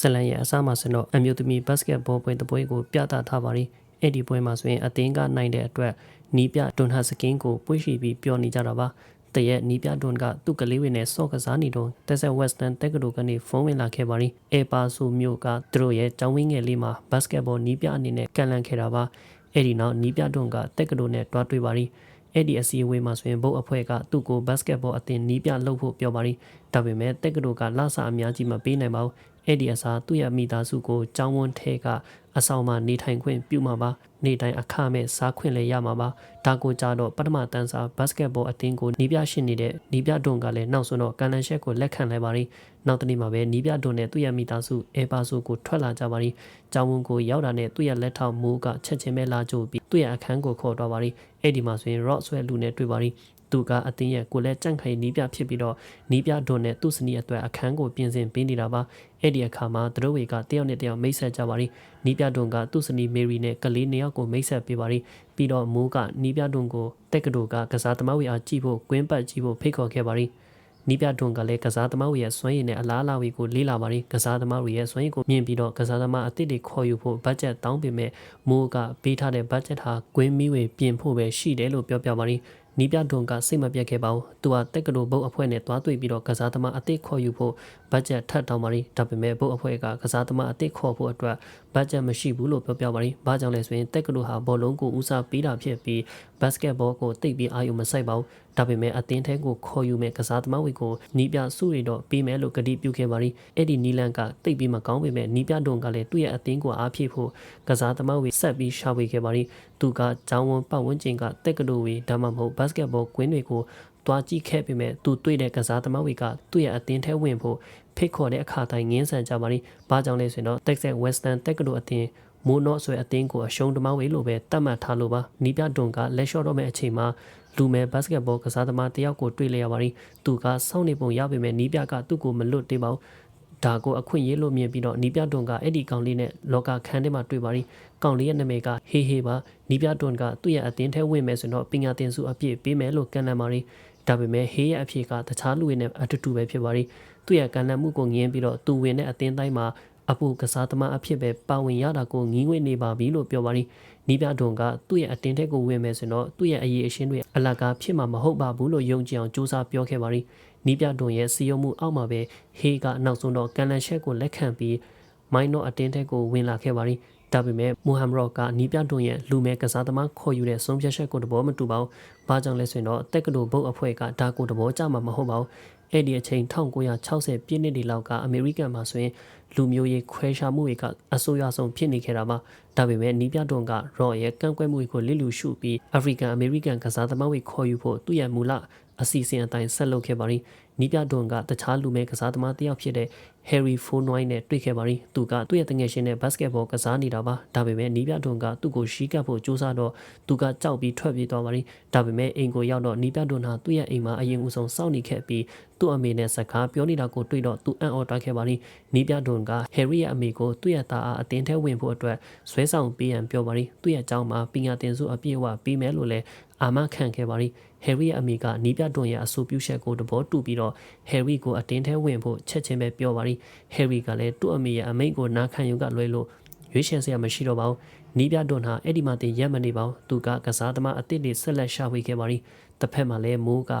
ဇလန်ရဲ့အစားမှာဆိုတော့အမျိုးသမီးဘတ်စကတ်ဘောပွဲတပွဲကိုပြသထားပါရီအဲ့ဒီပွဲမှာဆိုရင်အသင်းကနိုင်တဲ့အတွက်နီးပြဒွန်ဟာစကင်းကိုပွေ့ရှိပြီးပျော်နေကြတာပါတရက်နီးပြဒွန်ကသူ့ကလေးဝင်းနဲ့ဆော့ကစားနေတော့တက်ဆက်ဝက်စတန်တက်ကတိုကနေဖုန်းဝင်လာခဲ့ပါရီအေပါဆူမျိုးကသူတို့ရဲ့ကျောင်းဝင်းငယ်လေးမှာဘတ်စကတ်ဘောနီးပြအနေနဲ့ကန်လန့်ခဲ့တာပါအဲ့ဒီနောက်နီးပြဒွန်ကတက်ကတိုနဲ့တွားတွေ့ပါရီ အဲ့ဒီအစည်းအဝေးမှာဆိုရင်ဘုတ်အဖွဲ့ကသူ့ကိုဘတ်စကတ်ဘောအသင်းနီးပြလှုပ်ဖို့ပြောပါရီဒါပေမဲ့တက်ကတိုကလဆာအများကြီးမပေးနိုင်ပါဘူးအဲ့ဒီအစားသူ့ရဲ့မိသားစုကိုကြောင်းဝန်းထဲက အဆောင်မှာနေထိုင်ခွင့်ပြုမှာပါနေတိုင်းအခမဲ့စားခွင့်လည်းရမှာပါဒါကိုကြတော့ပထမတန်းစားဘတ်စကတ်ဘောအသင်းကိုနီးပြရှင်နေတဲ့နီးပြဒွန်ကလည်းနောက်ဆုံးတော့ကန်လန်ရှက်ကိုလက်ခံလိုက်ပါရီနောက်တနေ့မှာပဲနီးပြဒွန်နဲ့သူ့ရဲ့မိသားစုအဲပါဆိုကိုထွက်လာကြပါရီကြောင်းဝန်းကိုရောက်တာနဲ့သူ့ရဲ့လက်ထောက်မိုးကချက်ချင်းပဲလာကြပြီးသူ့ရဲ့အခန်းကိုခေါ်တော့ပါရီအဲ့ဒီမှာဆိုရင် rock ဆွဲလူနဲ့တွေ့ပါရီ သူကအတင်းရဲ့ကိုလည်းကြန့်ခိုင်နီးပြဖြစ်ပြီးတော့နီးပြဒွန်နဲ့သူ့စနီးအတွက်အခန်းကိုပြင်ဆင်ပေးနေတာပါအဲ့ဒီအခါမှာသူတို့တွေကတယောက်နဲ့တယောက်မိတ်ဆက်ကြပါရီနီးပြဒွန်ကသူ့စနီးမေရီနဲ့ကလေးနှစ်ယောက်ကိုမိတ်ဆက်ပေးပါရီပြီးတော့မိုးကနီးပြဒွန်ကိုတက်ကတိုကကစားသမားဝေအားကြည့်ဖို့ကွင်းပတ်ကြည့်ဖို့ဖိတ်ခေါ်ခဲ့ပါရီနီးပြဒွန်ကလည်းကစားသမားတွေရဲ့စွမ်းရည်နဲ့အလားအလာတွေကိုလေးလာပါရီကစားသမားတွေရဲ့စွမ်းရည်ကိုမြင်ပြီးတော့ကစားသမားအသစ်တွေခေါ်ယူဖို့ဘတ်ဂျက်တောင်းပေမဲ့မိုးကပေးထားတဲ့ဘတ်ဂျက်ဟာကွင်းမီးဝေပြင်ဖို့ပဲရှိတယ်လို့ပြောပြပါရီ နီးပြဒွန်ကစိတ်မပြတ်ခဲ့ပါဘူး။သူကတက်ကတိုဘုတ်အဖွဲ့နဲ့တွားတွေ့ပြီးတော့ကစားသမားအသစ်ခေါ်ယူဖို့ဘတ်ဂျက်ထပ်တောင်းပါရီဒါပေမဲ့ဘုတ်အဖွဲ့ကကစားသမားအသစ်ခေါ်ဖို့အတွက်ဘတ်ဂျက်မရှိဘူးလို့ပြောပြပါရီ။ဘာကြောင့်လဲဆိုရင်တက်ကတိုဟာဘောလုံးကိုဦးစားပေးတာဖြစ်ပြီးဘတ်စကတ်ဘောကိုတိတ်ပြီးအာရုံမစိုက်ပါဘူး။ ဒါပေမဲ့အသင်းထဲကိုခေါ်ယူမဲ့ကစားသမားတွေကိုနီးပြစုရီတော့ပေးမယ်လို့ကတိပြုခဲ့ပါရီ။အဲ့ဒီနီလန်ကတိတ်ပြီးမကောင်းပေမဲ့နီးပြဒွန်ကလည်းသူ့ရဲ့အသင်းကိုအားဖြည့်ဖို့ကစားသမားတွေဆက်ပြီးရှာဖွေခဲ့ပါရီ။သူကဂျောင်းဝန်းပတ်ဝန်းကျင်ကတက်ကတိုဝေဒါမှမဟုတ်ဘတ်စကတ်ဘောကွင်းတွေကိုတွားကြည့်ခဲ့ပေမဲ့သူတွေ့တဲ့ကစားသမားတွေကသူ့ရဲ့အသင်းထဲဝင်ဖို့ဖိတ်ခေါ်တဲ့အခါတိုင်းငင်းဆန်ကြပါလိ။ဘာကြောင့်လဲဆိုရင်တော့ Texas Western တက္ကသိုလ်အသင်းမိုးနော့ဆွဲအသင်းကိုအရှုံးတမောင်းဝေးလို့ပဲတတ်မှတ်ထားလို့ပါ။နီးပြဒွန်ကလက်လျှော့တော့မဲ့အချိန်မှာ လူမဲဘတ်စကတ်ဘောကစားသမားတယောက်ကိုတွေ့လျက်ပါလိ။သူကစောင့်နေပုံရပေမဲ့နီးပြကသူ့ကိုမလွတ်သေးပါဘူး။ဒါကိုအခွင့်အရေးလို့မြင်ပြီးတော့နီးပြတွန်ကအဲ့ဒီကောင်လေးနဲ့လောကခန်းထဲမှာတွေ့ပါရီကောင်လေးရဲ့နာမည်ကဟေးဟေးပါနီးပြတွန်ကသူ့ရဲ့အတင်းထဲဝင်မယ်ဆိုတော့ပညာသင်စုအပြည့်ပေးမယ်လို့ကန်လန်ပါရီဒါပေမဲ့ဟေးရဲ့အဖြစ်ကတခြားလူတွေနဲ့အတူတူပဲဖြစ်ပါရီသူ့ရဲ့ကန်လန်မှုကိုငင်းပြီးတော့သူဝင်တဲ့အတင်းတိုင်းမှာ အပူကစားသမားအဖြစ်ပဲပါဝင်ရတာကိုငင်းဝဲနေပါပြီလို့ပြောပါရီနီးပြဒွန်ကသူ့ရဲ့အတင်းထဲကိုဝင်မယ်ဆိုတော့သူ့ရဲ့အရေးအရှင်းတွေအလကားဖြစ်မှာမဟုတ်ပါဘူးလို့ယုံကြည်အောင်စူးစမ်းပြောခဲ့ပါရီနီးပြဒွန်ရဲ့စီယုံမှုအောက်မှာပဲဟေးကနောက်ဆုံးတော့ကန်လန်ရှက်ကိုလက်ခံပြီးမိုင်းနော့အတင်းထဲကိုဝင်လာခဲ့ပါရီ ဒါပေမဲ့မူဟမ်မရော့ကနီးပြတွန်ရဲ့လူမဲကစားသမားခေါ်ယူတဲ့ဆုံးဖြတ်ချက်ကိုတဘောမတူပါဘူး။ဘာကြောင့်လဲဆိုရင်တော့တက်ကတိုဘုတ်အဖွဲ့ကဒါကိုတဘောကြမှာမဟုတ်ပါဘူး။အဲ့ဒီအချိန်1960ပြည့်နှစ်တွေလောက်ကအမေရိကန်မှာဆိုရင်လူမျိုးရေးခွဲခြားမှုတွေကအဆိုးရွားဆုံးဖြစ်နေခဲ့တာပါ။ဒါပေမဲ့နီးပြတွန်ကရော့ရဲ့ကန့်ကွက်မှုကိုလစ်လူရှုပြီးအာဖရိကန်အမေရိကန်ကစားသမားတွေခေါ်ယူဖို့သူ့ရဲ့မူလအစီအစဉ်အတိုင်းဆက်လုပ်ခဲ့ပါရီ နီးပြဒွန်ကတခြားလူမဲကစားသမားတစ်ယောက်ဖြစ်တဲ့ Harry Fonoy နဲ့တွေ့ခဲ့ပါရီသူကသူ့ရဲ့တငယ်ချင်းနဲ့ဘတ်စကတ်ဘောကစားနေတာပါဒါပေမဲ့နီးပြဒွန်ကသူ့ကိုရှီးကပ်ဖို့ကြိုးစားတော့သူကကြောက်ပြီးထွက်ပြေးသွားပါရီဒါပေမဲ့အိမ်ကိုရောက်တော့နီးပြဒွန်ဟာသူ့ရဲ့အိမ်မှာအရင်ဦးဆုံးစောင့်နေခဲ့ပြီးသူ့အမေနဲ့စကားပြောနေတာကိုတွေ့တော့သူအံ့ဩတွားခဲ့ပါရီနီးပြဒွန်က Harry ရဲ့အမေကိုသူ့ရဲ့သားအားအတင်းထဲဝင်ဖို့အတွက်ဆွဲဆောင်ပေးရန်ပြောပါရီသူ့ရဲ့အကြောင်းမှာပညာသင်စုအပြည့်အဝပေးမယ်လို့လည်းအာမခံခဲ့ပါရီ ဟယ်ရီရဲ့အမိကနီးပြတွန်ရဲ့အဆိုပြုချက်ကိုတဘောတူပြီးတော့ဟယ်ရီကိုအတင်းထဲဝင်ဖို့ချက်ချင်းပဲပြောပါရီဟယ်ရီကလည်းသူ့အမိရဲ့အမိန့်ကိုနားခံယူကလွဲလို့ရွေးချယ်စရာမရှိတော့ပါဘူးနီးပြတွန်ဟာအဲ့ဒီမှာတင်ရက်မနေပါဘူးသူကကစားသမားအစ်စ်တွေဆက်လက်ရှာဖွေခဲ့ပါရီတစ်ဖက်မှာလည်းမိုးက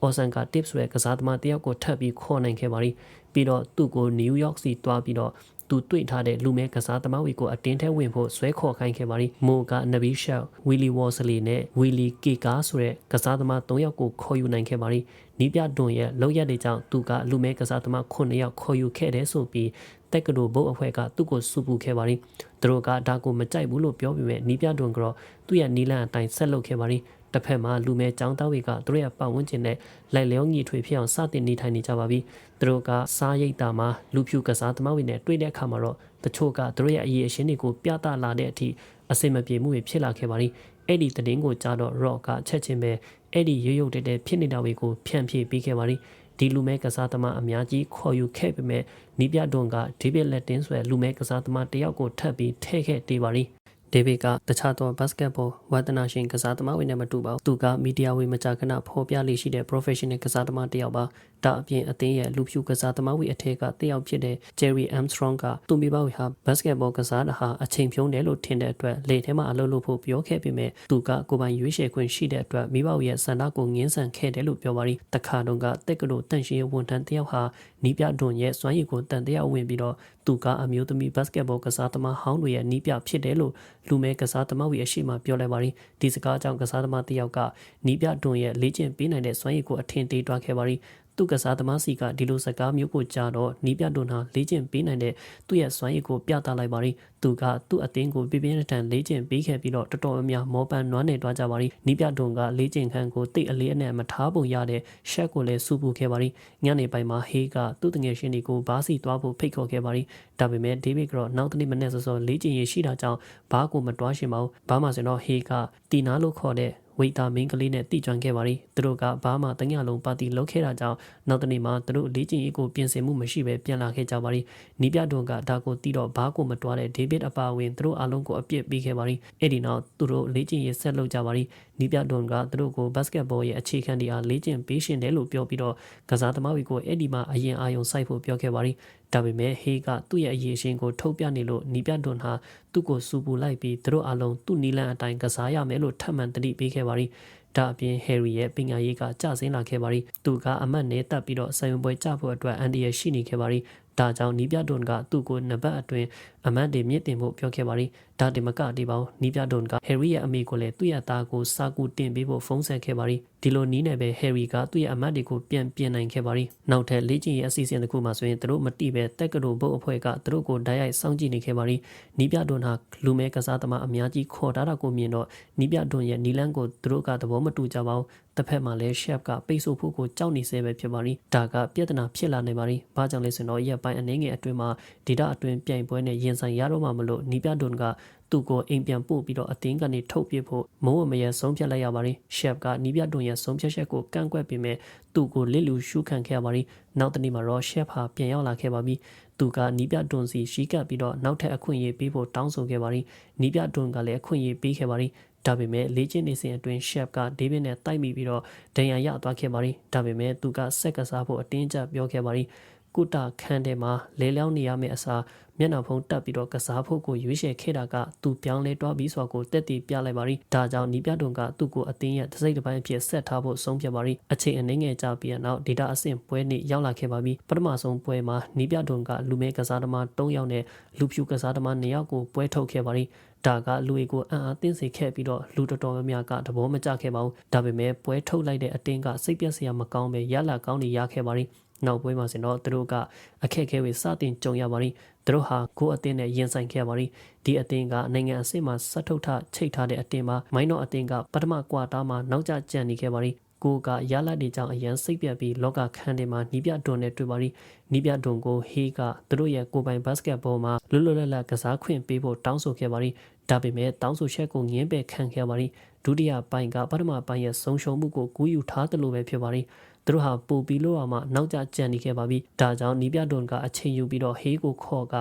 အော်ဆန်က tips ရဲ့ကစားသမားတယောက်ကိုထပ်ပြီးခေါ်နိုင်ခဲ့ပါရီပြီးတော့သူ့ကိုနယူးယောက်စီတွားပြီးတော့ သူတွေ့ထားတဲ့လူမဲကစားသမားတွေကိုအတင်းထဲဝင်ဖို့ဆွဲခေါ်ခိုင်းခဲ့ပါရီမိုကနဗီရှက်ဝီလီဝေါ်စလီနဲ့ဝီလီကေကာဆိုတဲ့ကစားသမား၃ယောက်ကိုခေါ်ယူနိုင်ခဲ့ပါရီနီးပြတွန်ရဲ့လောက်ရက်တွေကြောင့်သူကလူမဲကစားသမား9ယောက်ခေါ်ယူခဲ့တယ်ဆိုပြီး တက်ကတိုဘုတ်အဖွဲ့ကသူ့ကိုစူပူခဲ့ပါရီသူတို့ကဒါကိုမကြိုက်ဘူးလို့ပြောပြီးမြဲနီးပြတွန်ကတော့သူ့ရဲ့နီလန်အတိုင်းဆက်လုပ်ခဲ့ပါရီတစ်ဖက်မှာလူမဲចောင်းသားတွေကသူတို့ရဲ့ပတ်ဝန်းကျင်နဲ့လိုက်လျောညီထွေဖြစ်အောင်စတင်နေထိုင်နေကြပါပြီသူတို့ကစားရိတ်တာမှာလူဖြူကစားသမားတွေနဲ့တွေ့တဲ့အခါမှာတော့တချို့ကသူတို့ရဲ့အရေးအရှင်းတွေကိုပြသလာတဲ့အထိအစိမပြေမှုတွေဖြစ်လာခဲ့ပါလိအဲ့ဒီတည်င်းကိုကြားတော့ rock ကချက်ချင်းပဲအဲ့ဒီရုပ်ရုပ်တဲတဲဖြစ်နေတာတွေကိုဖြန့်ဖြေပေးခဲ့ပါလိ ဒီလူမဲကစားသမားအများကြီးခေါ်ယူခဲ့ပေမဲ့နီးပြဒွန်ကဒေးဗစ်လက်တင်ဆွဲလူမဲကစားသမားတယောက်ကိုထပ်ပြီးထဲခဲ့တေးပါလိဒေးဗစ်ကတခြားသောဘတ်စကတ်ဘောဝါသနာရှင်ကစားသမားတွေနဲ့မတူပါဘူး။သူကမီဒီယာဝေမကြာခဏဖော်ပြလေးရှိတဲ့ professional ကစားသမားတစ်ယောက်ပါ။ ဒါအပြင်အသင်းရဲ့လူဖြူကစားသမားဝီအထက်ကတယောက်ဖြစ်တဲ့ Jerry Armstrong ကသူမိဘဝီဟာဘတ်စကတ်ဘောကစားတာဟာအချိန်ဖြုံးတယ်လို့ထင်တဲ့အတွက်လေထဲမှာအလုပ်လုပ်ဖို့ပြောခဲ့ပေမဲ့သူကကိုယ်ပိုင်ရွေးချယ်ခွင့်ရှိတဲ့အတွက်မိဘဝီရဲ့စန္ဒကိုငင်းဆန်ခဲ့တယ်လို့ပြောပါရီတခါတုန်းကတက်ကလို့တန့်ရှင်းရေးဝန်ထမ်းတယောက်ဟာနီးပြဒွန်ရဲ့စွမ်းရည်ကိုတန်တရားဝင်ပြီးတော့သူကအမျိုးသမီးဘတ်စကတ်ဘောကစားသမားဟောင်းတွေရဲ့နီးပြဖြစ်တယ်လို့လူမဲကစားသမားဝီအရှိမပြောလိုက်ပါရီဒီစကားကြောင့်ကစားသမားတယောက်ကနီးပြဒွန်ရဲ့လေ့ကျင့်ပေးနိုင်တဲ့စွမ်းရည်ကိုအထင်သေးတွားခဲ့ပါရီ သူကစားသမားစီကဒီလိုစကားမျိုးကိုကြားတော့နီးပြတွန်ဟာလေ့ကျင့်ပေးနိုင်တဲ့သူ့ရဲ့စွမ်းရည်ကိုပြသလိုက်ပါရီသူကသူ့အသင်းကိုပြပြထန်လေ့ကျင့်ပေးခဲ့ပြီးတော့တော်တော်များများမောပန်းနွမ်းနေတွားကြပါရီနီးပြတွန်ကလေ့ကျင့်ခန်းကိုတိတ်အလေးအနက်မထားပုံရတဲ့ရှက်ကိုလည်းစူပူခဲ့ပါရီညနေပိုင်းမှာဟေးကသူ့တငယ်ရှင်တွေကိုဘားစီသွားဖို့ဖိတ်ခေါ်ခဲ့ပါရီဒါပေမဲ့ဒေးဗစ်ကတော့နောက်တနေ့မနေ့စောစောလေ့ကျင့်ရရှိတာကြောင့်ဘားကိုမတွားရှင်ပါဘူးဘာမှဆိုတော့ဟေးကတီနာလို့ခေါ်တဲ့ ဝိတာမင်းကလေးနဲ့တိကျွမ်းခဲ့ပါရီသူတို့ကဘာမှတညလုံးပါတီလုပ်ခဲ့တာကြောင့်နောက်တနေ့မှသူတို့လေ့ကျင့်ရေးကိုပြင်ဆင်မှုမရှိဘဲပြန်လာခဲ့ကြပါရီနီးပြတွန်ကဒါကိုတီးတော့ဘာကိုမတွားတဲ့ဒေးဗစ်အပါဝင်သူတို့အားလုံးကိုအပြစ်ပေးခဲ့ပါရီအဲ့ဒီနောက်သူတို့လေ့ကျင့်ရေးဆက်လုပ်ကြပါရီနီးပြတွန်ကသူတို့ကိုဘတ်စကတ်ဘောရဲ့အခြေခံတွေအားလေ့ကျင့်ပေးရှင်တယ်လို့ပြောပြီးတော့ကစားသမားတွေကိုအဲ့ဒီမှာအရင်အာရုံစိုက်ဖို့ပြောခဲ့ပါရီ ဒါပေမဲ့ဟေးကသူ့ရဲ့အရေးရှင်ကိုထုတ်ပြနေလို့နီးပြတွန်ဟာသူ့ကိုစူပူလိုက်ပြီးသူတို့အလုံးသူ့နီလန်အတိုင်းကစားရမယ်လို့ထပ်မံတတိပေးခဲ့ပါရီဒါအပြင်ဟယ်ရီရဲ့ပညာရေးကကျဆင်းလာခဲ့ပါရီသူကအမတ်နဲ့တက်ပြီးတော့ဆံယုံပွဲကြဖို့အတွက်အန်ဒီရရှိနေခဲ့ပါရီဒါကြောင့်နီးပြဒွန်ကသူ့ကိုနဘတ်အတွင်းအမတ်တွေမြင့်တင်ဖို့ပြောခဲ့ပါရီဒါတင်မကတေးပေါင်းနီးပြဒွန်ကဟယ်ရီရဲ့အမေကိုလည်းသူ့ရဲ့သားကိုစာကူတင်ပေးဖို့ဖုန်းဆက်ခဲ့ပါရီဒီလိုနီးနဲ့ပဲဟယ်ရီကသူ့ရဲ့အမတ်တွေကိုပြန်ပြင်နိုင်ခဲ့ပါရီနောက်ထပ်လေ့ကျင့်ရေးအစီအစဉ်တစ်ခုမှဆိုရင်သူတို့မတိပဲတက်ကတိုဘုတ်အဖွဲ့ကသူတို့ကိုဓာတ်ရိုက်စောင့်ကြည့်နေခဲ့ပါရီနီးပြဒွန်ဟာလူမဲကစားသမားအများကြီးခေါ်ထားတာကိုမြင်တော့နီးပြဒွန်ရဲ့နီလန်းကိုသူတို့ကသဘောမတူကြပါဘူးတစ်ဖက်မှာလည်း chef ကပိတ်ဆို့ဖို့ကိုကြောက်နေစေပဲဖြစ်ပါရီဒါကပြဿနာဖြစ်လာနေပါရီဘာကြောင့်လဲဆိုတော့ရက်ပိုင်းအနေငယ်အတွင်းမှာဒေတာအတွင်းပြိုင်ပွဲနဲ့ရင်ဆိုင်ရတော့မှမလို့နီးပြဒွန်က သူ့ကိုအိမ်ပြန်ပို့ပြီးတော့အသင်းကနေထုတ်ပြဖို့မုံဝမရဆုံးဖြတ်လိုက်ရပါရီရှက်ဖ်ကနီးပြတွန်ရဲ့ဆုံးဖြတ်ချက်ကိုကန့်ကွက်ပေမဲ့သူ့ကိုလစ်လူရှုခံခဲ့ရပါရီနောက်တနေ့မှာတော့ရှက်ဖ်ဟာပြန်ရောက်လာခဲ့ပါပြီသူကနီးပြတွန်စီရှိကပ်ပြီးတော့နောက်ထပ်အခွင့်အရေးပေးဖို့တောင်းဆိုခဲ့ပါရီနီးပြတွန်ကလည်းအခွင့်အရေးပေးခဲ့ပါရီဒါပေမဲ့လေ့ကျင့်နေစဉ်အတွင်း chef ကဒေးဗစ်နဲ့တိုက်မိပြီးတော့ဒဏ်ရာရသွားခဲ့ပါရီဒါပေမဲ့သူကစက်ကစားဖို့အတင်းကျပ်ပြောခဲ့ပါရီကုတာခန်းထဲမှာလဲလျောင်းနေရမယ့်အစား မျက်နှာဖုံးတက်ပြီးတော့ကစားဖို့ကိုရွေးချယ်ခဲ့တာကသူပြောင်းလဲတွားပြီးဆိုတာကိုတက်တည်ပြလိုက်ပါရီဒါကြောင့်နီးပြတုံကသူ့ကိုအတင်းရဲ့တစိမ့်တစ်ပိုင်းအဖြစ်ဆက်ထားဖို့ဆုံးဖြတ်ပါရီအချိန်အနည်းငယ်ကြာပြီးနောက်ဒေတာအဆင့်ပွဲနေ့ရောက်လာခဲ့ပါပြီပထမဆုံးပွဲမှာနီးပြတုံကလူမဲကစားသမား၃ယောက်နဲ့လူဖြူကစားသမား၂ယောက်ကိုပွဲထုတ်ခဲ့ပါရီဒါကလူတွေကိုအံ့အားသင့်စေခဲ့ပြီးတော့လူတော်တော်များများကသဘောမကျခဲ့ပါဘူးဒါပေမဲ့ပွဲထုတ်လိုက်တဲ့အတင်းကစိတ်ပြက်စရာမကောင်းပဲရလာကောင်းနေရခဲ့ပါရီနောက်ပွဲမှာဆိုတော့သူတို့ကအခက်အခဲတွေစတင်ကြုံရပါရီ သူတို့ဟာကိုအတင်းနဲ့ရင်ဆိုင်ခဲ့ပါရီဒီအတင်းကနိုင်ငံအဆင့်မှာစတ်ထုတ်ထချိတ်ထားတဲ့အတင်းမှာမိုင်းတော့အတင်းကပထမကွာတာမှာနောက်ကျကြံနေခဲ့ပါရီကိုကရလာတဲ့ကြောင့်အရန်စိတ်ပြတ်ပြီးလောကခန်းထဲမှာနီးပြတွန်နဲ့တွေ့ပါရီနီးပြတွန်ကိုဟေးကသူတို့ရဲ့ကိုပိုင်ဘတ်စကတ်ဘောမှာလွတ်လွတ်လပ်လပ်ကစားခွင့်ပေးဖို့တောင်းဆိုခဲ့ပါရီဒါပေမဲ့တောင်းဆိုချက်ကိုငင်းပယ်ခံခဲ့ပါရီဒုတိယပိုင်းကပထမပိုင်းရဲ့ဆုံးရှုံးမှုကိုကူးယူထားတယ်လို့ပဲဖြစ်ပါရီ သူတို့ဟာပူပီလို့အောင်မှနောက်ကျကြံနေခဲ့ပါပြီဒါကြောင့်နီးပြတွန်ကအချိန်ယူပြီးတော့ဟေးကိုခေါ်က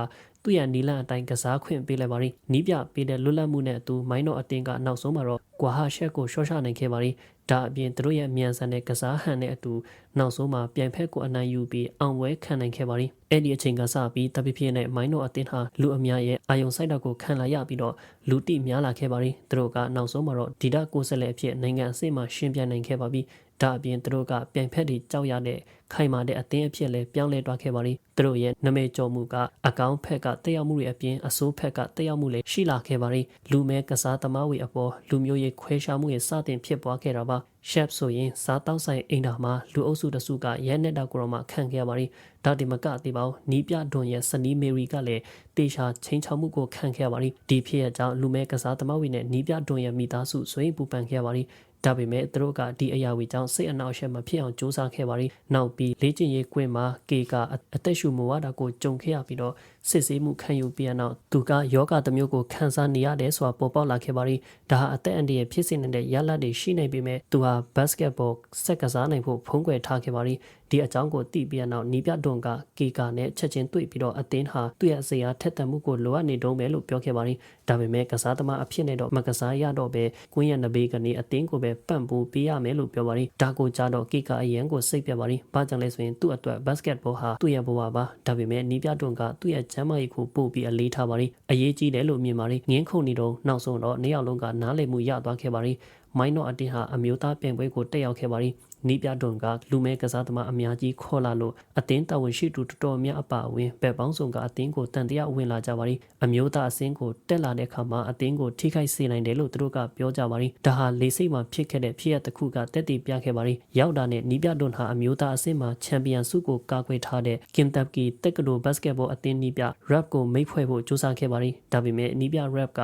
သူ့ရဲ့နီလန်အတိုင်းကစားခွင့်ပေးလိုက်ပါရီနီးပြပေးတဲ့လွတ်လပ်မှုနဲ့အတူမိုင်းတော့အတင်းကနောက်ဆုံးမှာတော့ကွာဟာရှက်ကိုရှော့ချနိုင်ခဲ့ပါရီဒါအပြင်သူတို့ရဲ့မြန်ဆန်တဲ့ကစားဟန်နဲ့အတူနောက်ဆုံးမှာပြိုင်ဖက်ကိုအနိုင်ယူပြီးအောင်ပွဲခံနိုင်ခဲ့ပါရီအဲ့ဒီအချိန်ကစပြီးတပိဖြစ်နဲ့မိုင်းတော့အတင်းဟာလူအများရဲ့အာယုံစိုက်တာကိုခံလာရပြီးတော့လူတိများလာခဲ့ပါရီသူတို့ကနောက်ဆုံးမှာတော့ဒီတာကိုဆက်လက်အဖြစ်နိုင်ငံအဆင့်မှာရှင်းပြနိုင်ခဲ့ပါပြီ ဒါအပြင်သူတို့ကပြိုင်ဖက်တွေကြောက်ရတဲ့ခိုင်မာတဲ့အသင်းအဖြစ်လဲပြောင်းလဲသွားခဲ့ပါလိသူတို့ရဲ့နာမည်ကျော်မှုကအကောင့်ဖက်ကတက်ရောက်မှုတွေအပြင်အစိုးဖက်ကတက်ရောက်မှုလည်းရှိလာခဲ့ပါလိလူမဲကစားသမားတွေအပေါ်လူမျိုးရေးခွဲခြားမှုရဲ့စတင်ဖြစ်ပွားခဲ့တာပါရှက်ဆိုရင်စားတောက်ဆိုင်အိမ်တော်မှာလူအုပ်စုတစုကရဲနဲ့တောက်ကြော်မှခံခဲ့ပါလိဒါဒီမကတိပေါင်းနီးပြဒွန်ရဲ့စနီးမေရီကလည်းတေချာချင်းချောက်မှုကိုခံခဲ့ပါလိဒီဖြစ်ရကြောင်းလူမဲကစားသမားတွေနဲ့နီးပြဒွန်ရဲ့မိသားစုဆွေးပူပန်ခဲ့ပါလိ ဒါပေမဲ့သူတို့ကဒီအရာဝီကြောင့်စိတ်အနှောက်အယှက်မဖြစ်အောင်စူးစမ်းခဲ့ပါရီနောက်ပြီးလေ့ကျင့်ရေးကွင်းမှာကေကအသက်ရှူမဝတာကိုကြုံခဲ့ရပြီးတော့ စစ်ဆေးမှုခံယူပြီးတဲ့နောက်သူကယောဂတစ်မျိုးကိုခံစားနေရတယ်ဆိုတာပေါ်ပေါက်လာခဲ့ပါရီဒါဟာအသက်အန္တရာယ်ဖြစ်စေနိုင်တဲ့ရလဒ်တွေရှိနေပေမဲ့သူဟာဘတ်စကတ်ဘောဆက်ကစားနိုင်ဖို့ဖုံးကွယ်ထားခဲ့ပါရီဒီအကြောင်းကိုသိပြီးတဲ့နောက်နီးပြဒွန်ကကီကာနဲ့ချက်ချင်းတွေ့ပြီးတော့အသင်းဟာသူ့ရဲ့အစီအအားထက်သန်မှုကိုလိုအပ်နေတုံးပဲလို့ပြောခဲ့ပါရီဒါပေမဲ့ကစားသမားအဖြစ်နဲ့တော့မကစားရတော့ပဲကွင်းရနဘေးကနေအသင်းကိုပဲပံ့ပိုးပေးရမယ်လို့ပြောပါရီဒါကိုကြတော့ကီကာအရန်ကိုစိတ်ပြပါရီဘာကြောင့်လဲဆိုရင်သူ့အတွက်ဘတ်စကတ်ဘောဟာသူ့ရဲ့ဘဝပါဒါပေမဲ့နီးပြဒွန်ကသူ့ရဲ့ကျမ်းမာရေးကိုပို့ပြီးအလေးထားပါရီအရေးကြီးတယ်လို့မြင်ပါရီငင်းခုန်နေတော့နောက်ဆုံးတော့နှစ်ယောက်လုံးကနားလည်မှုရသွားခဲ့ပါရီမိုင်းတော့အတင်းဟာအမျိုးသားပြင်ပွဲကိုတက်ရောက်ခဲ့ပါရီ နီးပြဒွန်ကလူမဲကစားသမားအများကြီးခေါ်လာလို့အသင်းတာဝန်ရှိသူတော်တော်များအပါအဝင်ဘက်ပေါင်းစုံကအသင်းကိုတန်တရားဝင်လာကြပါရီအမျိုးသားအစင်းကိုတက်လာတဲ့အခါမှာအသင်းကိုထိခိုက်စေနိုင်တယ်လို့သူတို့ကပြောကြပါရီဒါဟာလေစိတ်မှာဖြစ်ခဲ့တဲ့ဖြစ်ရတစ်ခုကတက်တည်ပြခဲ့ပါရီရောက်တာနဲ့နီးပြဒွန်ဟာအမျိုးသားအစင်းမှာချန်ပီယံဆုကိုကာကွယ်ထားတဲ့ကင်တပ်ကီတက်ကတိုဘတ်စကတ်ဘောအသင်းနီးပြ rap ကိုမိတ်ဖွဲ့ဖို့ကြိုးစားခဲ့ပါရီဒါပေမဲ့နီးပြ rap က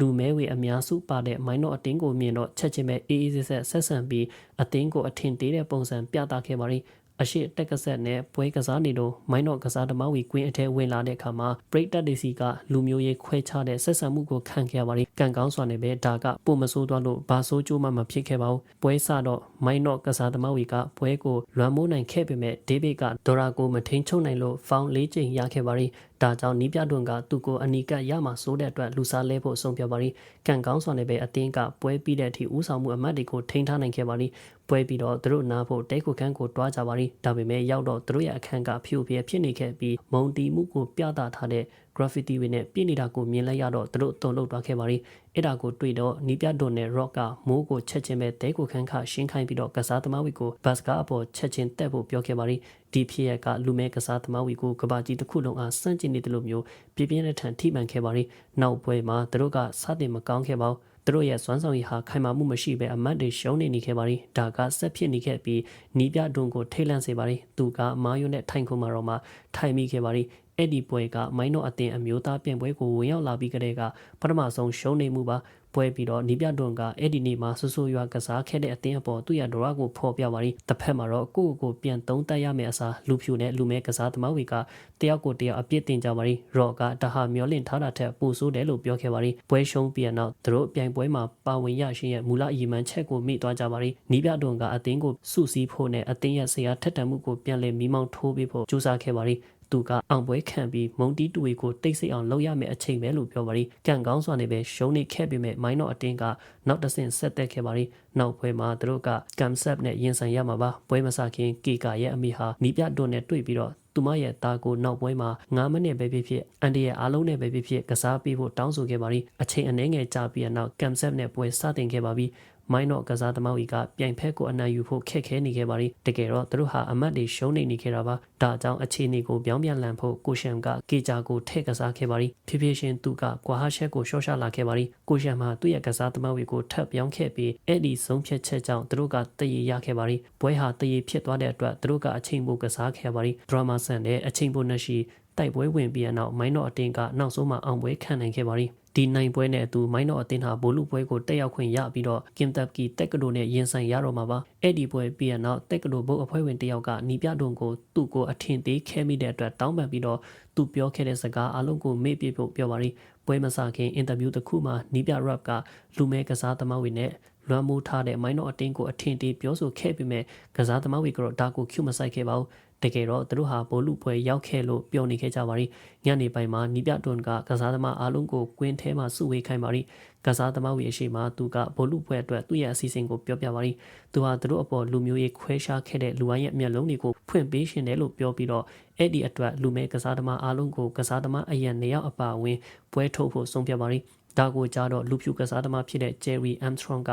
လူမဲဝေအများစုပါတဲ့မိုင်းတော့အတင်းကိုမြင်တော့ချက်ချင်းပဲအေးအေးဆက်ဆက်ဆက်ဆံပြီးအတင်းကိုအထင်သေးတဲ့ပုံစံပြသခဲ့ပါရီအရှိတက်ကဆက်နဲ့ပွဲကစားနေတော့မိုင်းတော့ကစားသမားဝီကွင်းအထဲဝင်လာတဲ့အခါမှာပရိတ်တက်ဒီစီကလူမျိုးရေးခွဲခြားတဲ့ဆက်ဆံမှုကိုခံခဲ့ရပါရီကံကောင်းစွာနဲ့ပဲဒါကပုံမဆိုးသွားလို့ဘာဆိုးကျိုးမှမဖြစ်ခဲ့ပါဘူးပွဲစတော့မိုင်းတော့ကစားသမားဝီကပွဲကိုလွမ်းမိုးနိုင်ခဲ့ပေမဲ့ဒေးဗစ်ကဒေါ်ရာကိုမထိန်ချုပ်နိုင်လို့ဖောင်း၄ချိန်ရခဲ့ပါရီ ဒါကြောင့်နီးပြတွန်ကသူ့ကိုအနီကပ်ရမှာစိုးတဲ့အတွက်လူစားလဲဖို့ဆုံးဖြတ်ပါရီကံကောင်းစွာနဲ့ပဲအတင်းကပွဲပြီးတဲ့အထိဦးဆောင်မှုအမတ်တွေကိုထိန်းထားနိုင်ခဲ့ပါရီပွဲပြီးတော့သူတို့နားဖို့တဲခုခန်းကိုတွားကြပါရီဒါပေမဲ့ရောက်တော့သူတို့ရဲ့အခန်းကဖြို့ပြဲဖြစ်နေခဲ့ပြီးမုံတီမှုကိုပြသထားတဲ့ graffiti တွေနဲ့ပြည့်နေတာကိုမြင်လိုက်ရတော့သူတို့တုံ့လောက်သွားခဲ့ပါရီအဲ့ဒါကိုတွေ့တော့နီးပြဒွန်နဲ့ rock ကမိုးကိုချက်ချင်းပဲတဲကိုခန်းခရှင်းခိုင်းပြီးတော့ကစားသမားဝီကိုဘတ်စကာအပေါ်ချက်ချင်းတက်ဖို့ပြောခဲ့ပါရီ ဒီဖြစ်ရကလူမဲကစားသမားဝီကိုကဘာကြီးတစ်ခုလုံးအားစန့်ကျင်နေတယ်လို့မျိုးပြပြင်းတဲ့ထန်ထိမှန်ခဲ့ပါရီနောက်ပွဲမှာသူတို့ကစတင်မကောင်းခဲ့ပါဘူးသူတို့ရဲ့စွမ်းဆောင်ရည်ဟာခိုင်မာမှုမရှိဘဲအမတ်တွေရှုံးနေနေခဲ့ပါရီဒါကဆက်ဖြစ်နေခဲ့ပြီးနီးပြဒွန်ကိုထိတ်လန့်စေပါရီသူကမာယွန်းနဲ့ထိုင်ခုံမာတော့မှထိုင်မိခဲ့ပါရီ အဲ့ဒီပွဲကမိုင်းတော့အတင်အမျိုးသားပြင်ပွဲကိုဝင်ရောက်လာပြီးကတည်းကပထမဆုံးရှုံးနေမှုပါပွဲပြီးတော့နီးပြတွန်ကအဲ့ဒီနေ့မှာဆူဆူရွာကစားခဲ့တဲ့အတင်းအပေါ်သူ့ရဒရာကိုဖော်ပြပါရီတစ်ဖက်မှာတော့ကိုယ့်ကိုပြန်သုံးသပ်ရမယ့်အစားလူဖြူနဲ့လူမဲကစားသမားတွေကတယောက်ကိုတယောက်အပြစ်တင်ကြပါရီရော့ကတဟာမျောလင့်ထားတာထက်ပိုဆိုးတယ်လို့ပြောခဲ့ပါရီပွဲရှုံးပြီးနောက်သူတို့ပြိုင်ပွဲမှာပါဝင်ရရှိရဲ့မူလအီမန်ချက်ကိုမိသွားကြပါရီနီးပြတွန်ကအတင်းကိုစုစည်းဖို့နဲ့အတင်းရဲ့ဆရာထက်တံမှုကိုပြန်လည်မိမောင်းထိုးပေးဖို့ကြိုးစားခဲ့ပါရီ သူကအောင်ပွဲခံပြီးမုံတီးတူဝေကိုတိတ်ဆိတ်အောင်လုပ်ရမယ့်အချိန်ပဲလို့ပြောပါရီကံကောင်းစွာနဲ့ပဲရှုံးနေခဲ့ပေမဲ့မိုင်းတော့အတင်းကနောက်တစ်ဆင့်ဆက်သက်ခဲ့ပါရီနောက်ပွဲမှာသူတို့ကကမ်ဆပ်နဲ့ရင်ဆိုင်ရမှာပါပွဲမစခင်ကီကာရဲ့အမိဟာနီးပြတွန်းနဲ့တွေ့ပြီးတော့သူမရဲ့တာကိုနောက်ပွဲမှာ9မိနစ်ပဲဖြစ်ဖြစ်အန်ဒီရဲ့အားလုံးနဲ့ပဲဖြစ်ဖြစ်ကစားပေးဖို့တောင်းဆိုခဲ့ပါရီအချိန်အနည်းငယ်ကြာပြီးနောက်ကမ်ဆပ်နဲ့ပွဲစတင်ခဲ့ပါပြီ မိုင်းတော့ကစားသမားကြီးကပြိုင်ဖက်ကိုအနိုင်ယူဖို့ခက်ခဲနေခဲ့ပါရီတကယ်တော့သူတို့ဟာအမတ်တွေရှုံးနေနေခဲ့တာပါဒါကြောင့်အခြေအနေကိုပြောင်းပြန်လှန်ဖို့ကိုရှမ်ကကေဂျာကိုထည့်ကစားခဲ့ပါရီဖြည်းဖြည်းချင်းသူကကွာဟာရှက်ကိုရှော့ချလာခဲ့ပါရီကိုရှမ်မှာသူ့ရဲ့ကစားသမားတွေကိုထပ်ပြောင်းခဲ့ပြီးအဲ့ဒီဆုံးဖြတ်ချက်ကြောင့်သူတို့ကတည်ရခဲ့ပါရီပွဲဟာတည်ဖြစ်သွားတဲ့အတွက်သူတို့ကအချိန်ပိုကစားခဲ့ပါရီဒရာမာဆန်တဲ့အချိန်ပိုနှရှိ တိုက်ပွဲဝင်ပြီးနောက်မိုင်းတော့အတင်းကနောက်ဆုံးမှအောင်ပွဲခံနိုင်ခဲ့ပါရီဒီနိုင်ပွဲနဲ့အတူမိုင်းတော့အတင်းဟာဘိုလူပွဲကိုတက်ရောက်ခွင့်ရပြီးတော့ကင်တပ်ကီတက်ကတိုနဲ့ရင်ဆိုင်ရတော့မှာပါအဲ့ဒီပွဲပြီးရနောက်တက်ကတိုဘုတ်အဖွဲ့ဝင်တယောက်ကနီးပြတုံကိုသူ့ကိုအထင်သေးခဲမိတဲ့အတွက်တောင်းပန်ပြီးတော့သူပြောခဲ့တဲ့စကားအလုံးကိုမေ့ပြဖို့ပြောပါရီပွဲမစခင်အင်တာဗျူးတစ်ခုမှာနီးပြ rap ကလူမဲကစားသမားတွေနဲ့လွမ်းမိုးထားတဲ့မိုင်းတော့အတင်းကိုအထင်သေးပြောဆိုခဲ့ပေမဲ့ကစားသမားတွေကတော့ဒါကိုကျူမဆိုင်ခဲ့ပါဘူး တကယ်တော့သူတို့ဟာဘိုလူပွဲရောက်ခဲ့လို့ပြောနေခဲ့ကြပါရီညနေပိုင်းမှာနီးပြတွန်ကကစားသမားအားလုံးကိုကွင်းထဲမှာစုဝေးခိုင်းပါရီကစားသမားဝီအရှိမှာသူကဘိုလူပွဲအတွက်သူ့ရဲ့အစီအစဉ်ကိုပြောပြပါရီသူဟာသူတို့အပေါ်လူမျိုးရေးခွဲခြားခဲ့တဲ့လူဝိုင်းရဲ့မျက်လုံးတွေကိုဖွင့်ပေးရှင်တယ်လို့ပြောပြီးတော့အဲ့ဒီအတွက်လူမဲကစားသမားအားလုံးကိုကစားသမားအရန်နေရောက်အပါအဝင်ပွဲထုတ်ဖို့ဆုံးဖြတ်ပါရီဒါကိုကြားတော့လူဖြူကစားသမားဖြစ်တဲ့ Jerry Armstrong က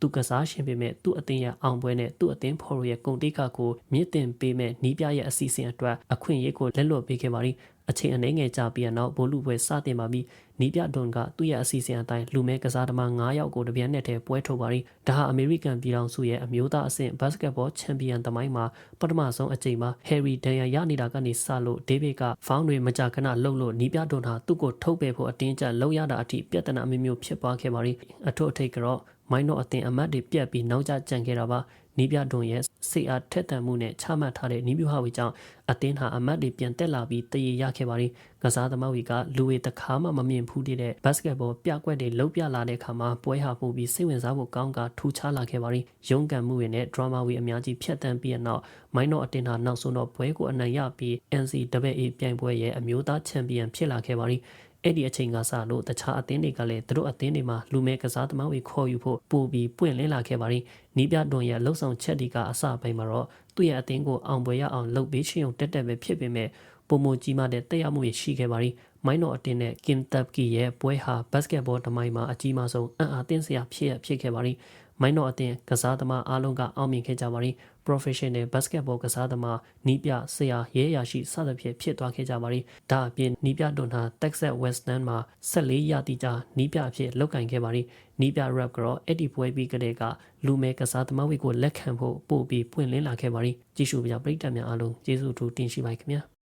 သူကစားရှင်ပေမဲ့သူ့အသင်းရဲ့အောင်ပွဲနဲ့သူ့အသင်းဖော်ရဲ့ဂုံတိတ်ကကိုမြင့်တင်ပေးမဲ့နီးပြရဲ့အစီအစဉ်အတွက်အခွင့်အရေးကိုလက်လွတ်ပေးခဲ့ပါရီအချိန်အနည်းငယ်ကြာပြီးနောက်ဘိုလူပွဲစတင်ပါပြီးနီးပြဒွန်ကသူ့ရဲ့အစီအစဉ်အတိုင်းလူမဲကစားသမား9ယောက်ကိုတပြိုင်နက်တည်းပွဲထုတ်ပါရီဒါဟာအမေရိကန်ပြည်ထောင်စုရဲ့အမျိုးသားအဆင့်ဘတ်စကတ်ဘောချန်ပီယံသမိုင်းမှာပထမဆုံးအကြိမ်မှာဟယ်ရီဒန်ယာရနေတာကနေစလို့ဒေးဗစ်ကဖောင်းတွေမကြခဏလှုပ်လို့နီးပြဒွန်ဟာသူ့ကိုထုတ်ပယ်ဖို့အတင်းကျပ်လှုပ်ရတာအထိပြဿနာအမျိုးမျိုးဖြစ်ပွားခဲ့ပါရီအထွတ်အထိပ်ကတော့ မိုင်းတော့အတင်အမတ်တွေပြက်ပြီးနောက်ကျကြံခဲ့တာပါနီးပြဒွန်ရဲ့စိတ်အားထက်သန်မှုနဲ့ချမှတ်ထားတဲ့နီးဗျူဟာဝေကြောင့်အသင်းဟာအမတ်တွေပြန်တက်လာပြီးတည်ရခဲ့ပါရီကစားသမားတွေကလူဝေတခါမှမမြင်ဘူးတဲ့ဘတ်စကတ်ဘောပြကွက်တွေလှုပ်ပြလာတဲ့အခါမှာပွဲဟာပိုပြီးစိတ်ဝင်စားဖို့ကောင်းကထူခြားလာခဲ့ပါရီရုန်းကန်မှုတွေနဲ့ drama ဝေအများကြီးဖြတ်တန်းပြီးတဲ့နောက်မိုင်းတော့အတင်းဟာနောက်ဆုံးတော့ပွဲကိုအနိုင်ရပြီး NCAA ပြိုင်ပွဲရဲ့အမျိုးသားချန်ပီယံဖြစ်လာခဲ့ပါရီ အဲ့ဒီအချိန်ကစလို့တခြားအသင်းတွေကလည်းသူတို့အသင်းတွေမှာလူမဲကစားသမားတွေခေါ်ယူဖို့ပို့ပြီးပွင့်လင်းလာခဲ့ပါရီနီးပြတွန်ရဲ့လှုပ်ဆောင်ချက်ဒီကအစပိုင်းမှာတော့သူ့ရဲ့အသင်းကိုအောင်ပွဲရအောင်လှုပ်ပေးချင်ုံတက်တက်ပဲဖြစ်ပေမဲ့ပုံမကြီးမားတဲ့တက်ရောက်မှုရှိခဲ့ပါရီမိုင်းတော်အတင်းနဲ့ကင်တပ်ကီရဲ့ပွဲဟာဘတ်စကတ်ဘောတမိုင်းမှာအကြီးမားဆုံးအံ့အားသင့်စရာဖြစ်ရဖြစ်ခဲ့ပါရီမိုင်းတော်အတင်းကစားသမားအားလုံးကအောင်မြင်ခဲ့ကြပါရီ professional basketball ကစားသမားနီးပြဆရာရဲရရှိစသဖြင့်ဖြစ်သွားခဲ့ကြပါရီဒါအပြင်နီးပြတွန်ဟာ Texas Western မှာ14ရာသီကြာနီးပြအဖြစ်လုပ်ကင်ခဲ့ပါရီနီးပြ rap ကတော့အဲ့ဒီပွဲပြီးကတည်းကလူမဲကစားသမားဝေကိုလက်ခံဖို့ပို့ပြီးပွင့်လင်းလာခဲ့ပါရီကြည့်ရှုပြပြပရိသတ်များအားလုံးကျေးဇူးတူတင်ရှိပါခင်ဗျာ